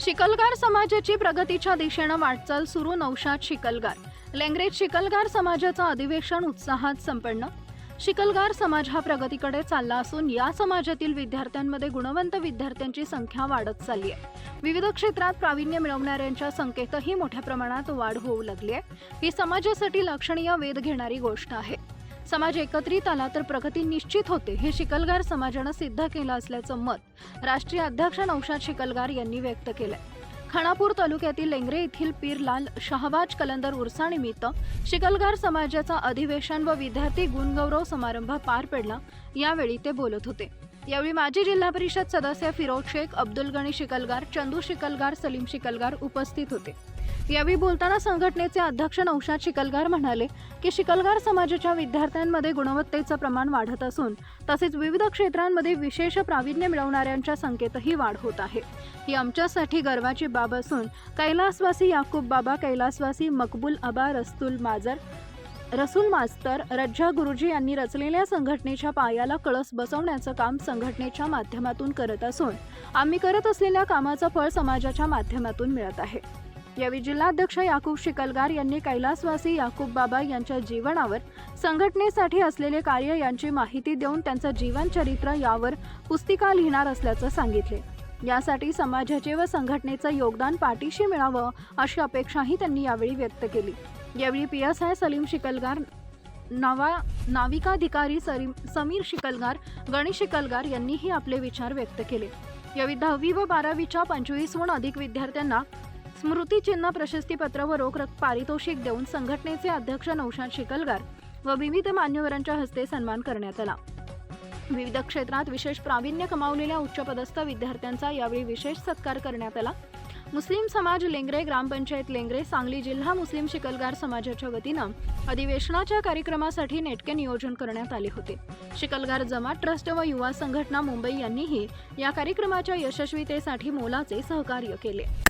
शिकलगार समाजाची प्रगतीच्या दिशेनं वाटचाल सुरू नौशाद शिकलगार. लेंगरेज शिकलगार समाजाचं अधिवेशन उत्साहात संपन्न. शिकलगार समाज हा प्रगतीकडे चालला असून या समाजातील विद्यार्थ्यांमध्ये गुणवंत विद्यार्थ्यांची संख्या वाढत चालली आहे. विविध क्षेत्रात प्रावीण्य मिळवणाऱ्यांच्या संकेतही मोठ्या प्रमाणात वाढ होऊ लागली आहे. ही समाजासाठी लक्षणीय वेध घेणारी गोष्ट आहे. समाज एकत्रित आला तर प्रगती निश्चित होते हे शिकलगार समाजानं सिद्ध केलं असल्याचं मत राष्ट्रीय अध्यक्ष नौशाद शिकलगार यांनी व्यक्त केलंय. खानापूर तालुक्यातील लेंगरे येथील पीरलाल शहबाज कलंदर उर्सानिमित्त शिकलगार समाजाचा अधिवेशन व विद्यार्थी गुणगौरव समारंभ पार पडला यावेळी ते बोलत होते. यावेळी माजी जिल्हा परिषद सदस्य फिरोज शेख अब्दुल गणी शिकलगार चंदू शिकलगार सलीम शिकलगार उपस्थित होते. यावेळी बोलताना संघटनेचे अध्यक्ष नौशाद शिकलगार म्हणाले की शिकलगार समाजाच्या विद्यार्थ्यांमध्ये गुणवत्तेचं प्रमाण वाढत असून तसेच विविध क्षेत्रांमध्ये विशेष प्रावीण्य मिळवणाऱ्यांच्या संख्येतही वाढ होत आहे. ही आमच्यासाठी गर्वाची बाब असून कैलासवासी याकूब बाबा कैलासवासी मकबूल अबा रस्तुल माजर रसूल मास्तर रज्जा गुरुजी यांनी रचलेल्या संघटनेच्या पायाला कळस बसवण्याचं काम संघटनेच्या माध्यमातून करत असून आम्ही करत असलेल्या कामाचं फळ समाजाच्या माध्यमातून मिळत आहे. यावेळी जिल्हाध्यक्ष याकूब शिकलगार यांनी कैलासवासी याकूब बाबा यांच्या जीवनावर संघटनेसाठी असलेले कार्य यांची माहिती देऊन त्यांचं जीवनचरित्र यावर पुस्तिका लिहिणार असल्याचं सांगितले. यासाठी समाजाचे व संघटनेचं योगदान पाठीशी मिळावं अशी अपेक्षाही त्यांनी यावेळी व्यक्त केली. यावेळी P S I Salim Shikalgar नावा नाविकाधिकारी सलीम समीर शिकलगार गणेश शिकलगार यांनीही आपले विचार व्यक्त केले. यावेळी दहावी व बारावीच्या पंचवीसहून अधिक विद्यार्थ्यांना स्मृतिचिन्ह प्रशस्तीपत्र व रोख पारितोषिक देऊन संघटनेचे अध्यक्ष नौशाद शिकलगार व विविध मान्यवरांच्या हस्ते सन्मान करण्यात आला. विविध क्षेत्रात विशेष प्रावीण्य कमावलेल्या उच्चपदस्थ विद्यार्थ्यांचा यावेळी विशेष सत्कार करण्यात आला. मुस्लिम समाज लेंगरे ग्रामपंचायत लेंगरे सांगली जिल्हा मुस्लिम शिकलगार समाजाच्या वतीनं अधिवेशनाच्या कार्यक्रमासाठी नेटके नियोजन करण्यात आले होते. शिकलगार जमात ट्रस्ट व युवा संघटना मुंबई यांनीही या कार्यक्रमाच्या यशस्वीतेसाठी मोलाचे सहकार्य केले.